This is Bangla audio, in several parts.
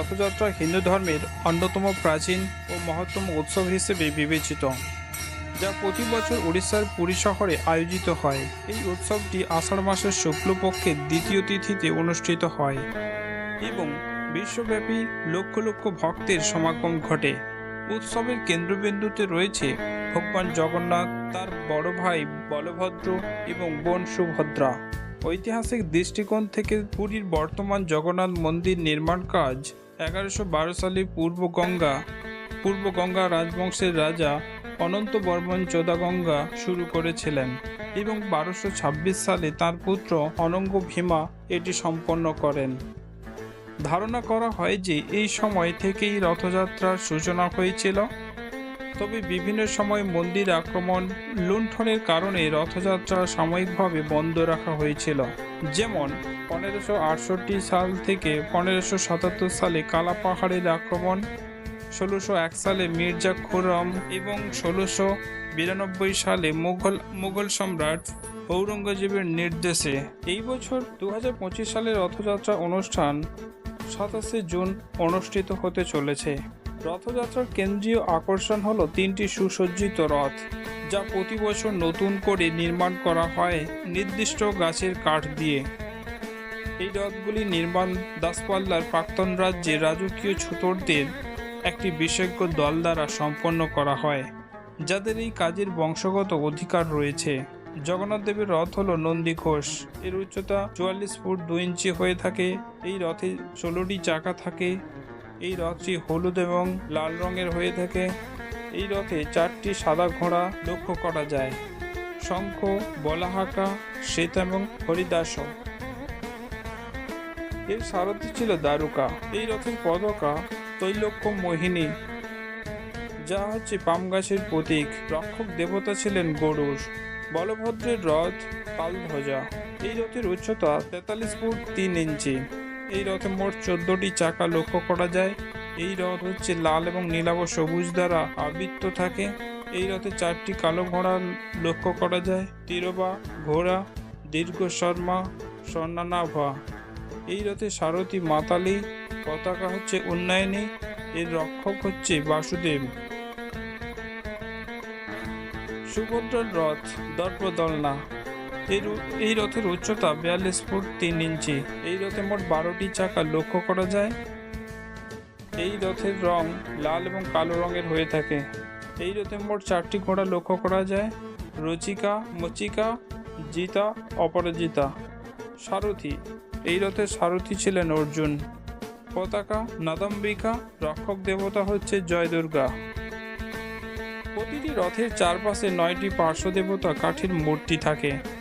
রথযাত্রা হিন্দু ধর্মের অন্যতম প্রাচীন ও মহত্তম উৎসব হিসেবে বিবেচিত, যা প্রতি বছর উড়িষ্যার পুরী শহরে আয়োজিত হয়। এই উৎসবটি আষাঢ় মাসের শুক্লপক্ষের দ্বিতীয় তিথিতে অনুষ্ঠিত হয় এবং বিশ্বব্যাপী লক্ষ লক্ষ ভক্তের সমাগম ঘটে। উৎসবের কেন্দ্রবিন্দুতে রয়েছে ভগবান জগন্নাথ, তার বড় ভাই বলভদ্র এবং বোন সুভদ্রা। ঐতিহাসিক দৃষ্টিকোণ থেকে পুরীর বর্তমান জগন্নাথ মন্দির নির্মাণ কাজ এগারোশো বারো সালে পূর্ব গঙ্গা পূর্ব গঙ্গা রাজবংশের রাজা অনন্ত বর্মন চোদাগঙ্গা শুরু করেছিলেন এবং বারোশো ছাব্বিশ সালে তার পুত্র অনঙ্গ ভীমা এটি সম্পন্ন করেন। ধারণা করা হয় যে এই সময় থেকেই রথযাত্রার সূচনা হয়েছিল। তবে বিভিন্ন সময় মন্দির আক্রমণ, লুণ্ঠনের কারণে রথযাত্রা সাময়িকভাবে বন্ধ রাখা হয়েছিল। যেমন, পনেরোশো আটষট্টি সাল থেকে পনেরোশো সাতাত্তর সালে কালা পাহাড়ের আক্রমণ, ষোলোশো এক সালে মির্জা খুরম এবং ষোলোশো বিরানব্বই সালে মুঘল মুঘল সম্রাট ঔরঙ্গজেবের নির্দেশে। এই বছর দু সালের রথযাত্রা অনুষ্ঠান সাতাশে জুন অনুষ্ঠিত হতে চলেছে। রথযাত্রার কেন্দ্রীয় আকর্ষণ হলো তিনটি সুসজ্জিত রথ, যা প্রতি বছর নতুন করে নির্মাণ করা হয় নির্দিষ্ট গাছের কাঠ দিয়ে। এই রথগুলি নির্মাণ দাসপাল্লার প্রাক্তন রাজ্যে রাজকীয় ছুতরদের একটি বিশেষজ্ঞ দল দ্বারা সম্পন্ন করা হয়, যাদের এই কাজের বংশগত অধিকার রয়েছে। জগন্নাথ দেবের রথ হলো নন্দী ঘোষ। এর উচ্চতা চুয়াল্লিশ ফুট দু ইঞ্চি হয়ে থাকে। এই রথে ষোলোটি চাকা থাকে। এই রথটি হলুদ এবং লাল রঙের হয়ে থাকে। এই রথে চারটি সাদা ঘোড়া লক্ষ্য করা যায়। শঙ্খ, বলাহাকা, শ্বেত এবং হরিদাসও এর সারথি ছিল দারুকা এই রথের পতাকা তৈলক্য মোহিনী, যা হচ্ছে পাম গাছের প্রতীক। রক্ষক দেবতা ছিলেন গরুর। বলভদ্রের রথ পালধ্বজা এই রথের উচ্চতা তেতাল্লিশ ফুট তিন ইঞ্চি। এই রথে মোট চোদ্দটি চাকা লক্ষ্য করা যায়। এই রথ হচ্ছে লাল এবং নীলাভ সবুজ দ্বারা আবৃত্ত থাকে। এই রথে চারটি কালো ঘোড়া লক্ষ্য করা যায়। তিরবা, ঘোড়া, দীর্ঘ শর্মা, স্বর্ণানাভা। এই রথে সারথি মাতালি, পতাকা হচ্ছে উন্নয়নী, এর রক্ষক হচ্ছে বাসুদেব। সুভদ্রার রথ, দর্পদলনা। এই এই রথের উচ্চতা বিয়াল্লিশ ফুট তিন ইঞ্চি। এই রথে মোট বারোটি চাকা লক্ষ্য করা যায়। এই রথের রং লাল এবং কালো রঙের হয়ে থাকে। এই রথে মোট চারটি ঘোড়া লক্ষ্য করা যায়। রচিকা, মচিকা, জিতা, অপরাজিতা। সারথি, এই রথের সারথি ছিলেন অর্জুন। পতাকা, নাদম্বিকা, রক্ষক দেবতা হচ্ছে জয় দুর্গা প্রতিটি রথের চারপাশে নয়টি পার্শ্ব দেবতা কাঠের মূর্তি থাকে।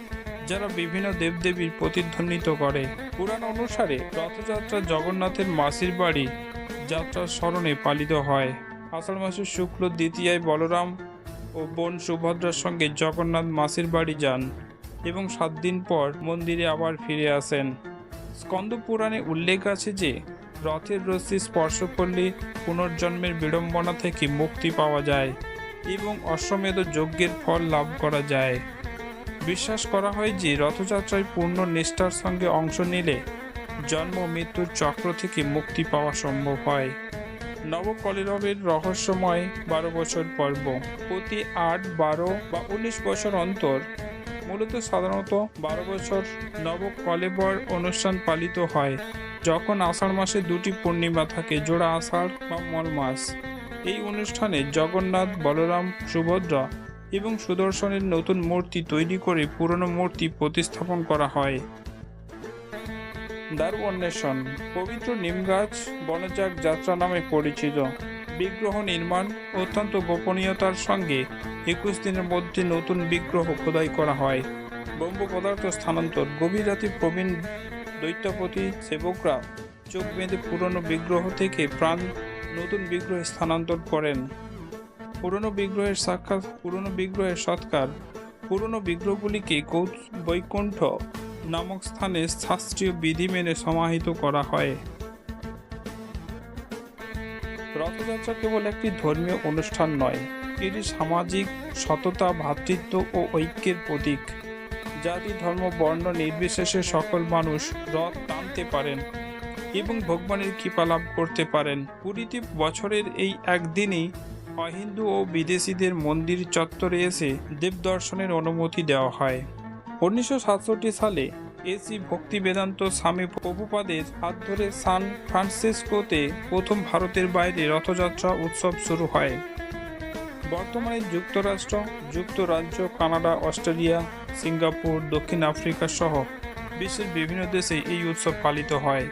যারা বিভিন্ন দেবদেবীর প্রতিধ্বনিত করে। পুরাণ অনুসারে রথযাত্রা জগন্নাথের মাসির বাড়ি যাত্রার স্মরণে পালিত হয়। আষাঢ় মাসের শুক্ল দ্বিতীয়ায় বলরাম ও বোন সুভদ্রার সঙ্গে জগন্নাথ মাসির বাড়ি যান এবং সাত দিন পর মন্দিরে আবার ফিরে আসেন। স্কন্দ পুরাণে উল্লেখ আছে যে, রথের রশ্মি স্পর্শ করলে পুনর্জন্মের বিড়ম্বনা থেকে মুক্তি পাওয়া যায় এবং অশ্বমেধ যজ্ঞের ফল লাভ করা যায়। বিশ্বাস করা হয় যে রথযাত্রায় পূর্ণ নিষ্ঠার সঙ্গে অংশ নিলে জন্ম মৃত্যুর চক্র থেকে মুক্তি পাওয়া সম্ভব হয়। নবকলেরবের রহস্যময় বারো বছর পর্ব। প্রতি আট, বারো বা উনিশ বছর অন্তর মূলত সাধারণত বারো বছর নবকলেবর অনুষ্ঠান পালিত হয়, যখন আষাঢ় মাসে দুটি পূর্ণিমা থাকে, জোড়া আষাঢ় বা মল মাস এই অনুষ্ঠানে জগন্নাথ, বলরাম, সুভদ্রা এবং সুদর্শনের নতুন মূর্তি তৈরি করে পুরনো মূর্তি প্রতিস্থাপন করা হয়। দারু অন্বেষণ পবিত্র নিমগাছ বনজাগ যাত্রা নামে পরিচিত। বিগ্রহ নির্মাণ অত্যন্ত গোপনীয়তার সঙ্গে একুশ দিনের মধ্যে নতুন বিগ্রহ খোদাই করা হয়। ব্রহ্ম পদার্থ স্থানান্তর, গভীর রাতে প্রবীণ দৈত্যপতি সেবকরা চোখ বেঁধে পুরনো বিগ্রহ থেকে প্রাণ নতুন বিগ্রহে স্থানান্তর করেন। পুরনো বিগ্রহের সাক্ষাৎ, পুরনো বিগ্রহের সৎকার। পুরনো বিগ্রহগুলিকে বৈকুণ্ঠ নামক স্থানে শাস্ত্রীয় বিধি মেনে সমাহিত করা হয়। রথযাত্রা কেবল একটি ধর্মীয় অনুষ্ঠান নয়, এটি সামাজিক সততা, ভ্রাতৃত্ব ও ঐক্যের প্রতীক। জাতি, ধর্ম, বর্ণ নির্বিশেষে সকল মানুষ রথ টানতে পারেন এবং ভগবানের কৃপা লাভ করতে পারেন। পুরীতে বছরের এই একদিনই অহিন্দু ও বিদেশিদের মন্দির চত্বরে এসে দেব দর্শনের অনুমতি দেওয়া হয়। উনিশশো সাতষট্টি সালে এসি ভক্তি বেদান্ত স্বামী প্রভুপাদের হাত ধরে সান ফ্রান্সিসকোতে প্রথম ভারতের বাইরে রথযাত্রা উৎসব শুরু হয়। বর্তমানে যুক্তরাষ্ট্র, যুক্তরাজ্য, কানাডা, অস্ট্রেলিয়া, সিঙ্গাপুর, দক্ষিণ আফ্রিকা সহ বিশ্বের বিভিন্ন দেশে এই উৎসব পালিত হয়।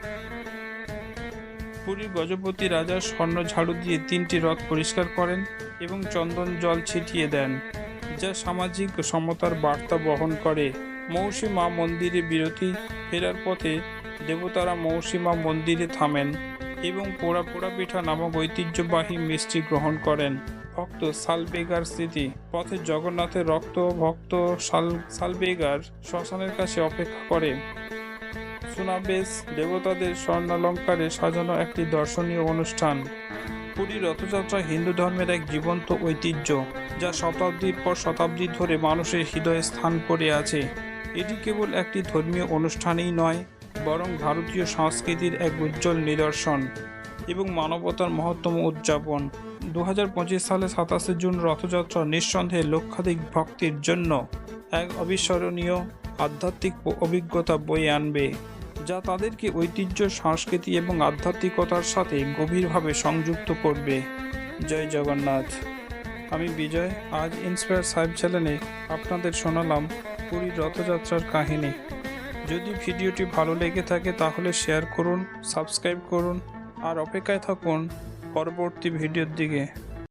পুরীর গজপতি রাজা স্বর্ণ ঝাড়ু দিয়ে তিনটি রথ পরিষ্কার করেন এবং চন্দন জল ছিটিয়ে দেন, যা সামাজিক সমতার বার্তা বহন করে। মৌসী মা মন্দিরে বিরতি ফেরার পথে দেবতারা মৌসী মা মন্দিরে থামেন এবং পোড়া পোড়া পিঠা নামক ঐতিহ্যবাহী মিষ্টি গ্রহণ করেন। ভক্ত সালবেগার স্মৃতি, পথে জগন্নাথের রক্ত ভক্ত সাল, সালবেগার শ্মশানের কাছে অপেক্ষা করে। সুনাবেশ দেবতাদের স্বর্ণালঙ্কারে সাজানো একটি দর্শনীয় অনুষ্ঠান। পুরী রথযাত্রা হিন্দু ধর্মের এক জীবন্ত ঐতিহ্য, যা শতাব্দীর পর শতাব্দী ধরে মানুষের হৃদয়ে স্থান করে আছে। এটি কেবল একটি ধর্মীয় অনুষ্ঠানই নয়, বরং ভারতীয় সংস্কৃতির এক উজ্জ্বল নিদর্শন এবং মানবতার মহত্তম উদযাপন। দু হাজার পঁচিশ সালে সাতাশে জুন রথযাত্রা নিঃসন্দেহে লক্ষাধিক ভক্তির জন্য এক অবিস্মরণীয়, আধ্যাত্মিক অভিজ্ঞতা বয়ে আনবে। যা তাদেরকে ঐতিহ্য, সংস্কৃতি এবং আধ্যাত্মিকতার সাথে গভীরভাবে সংযুক্ত করবে। জয় জগন্নাথ। আমি বিজয়, আজ ইন্সপায়ার সাহেব চ্যানেলে আপনাদের শোনালাম পুরীর রথযাত্রার কাহিনী। যদি ভিডিওটি ভালো লেগে থাকে তাহলে শেয়ার করুন, সাবস্ক্রাইব করুন, আর অপেক্ষায় থাকুন পরবর্তী ভিডিওর দিকে।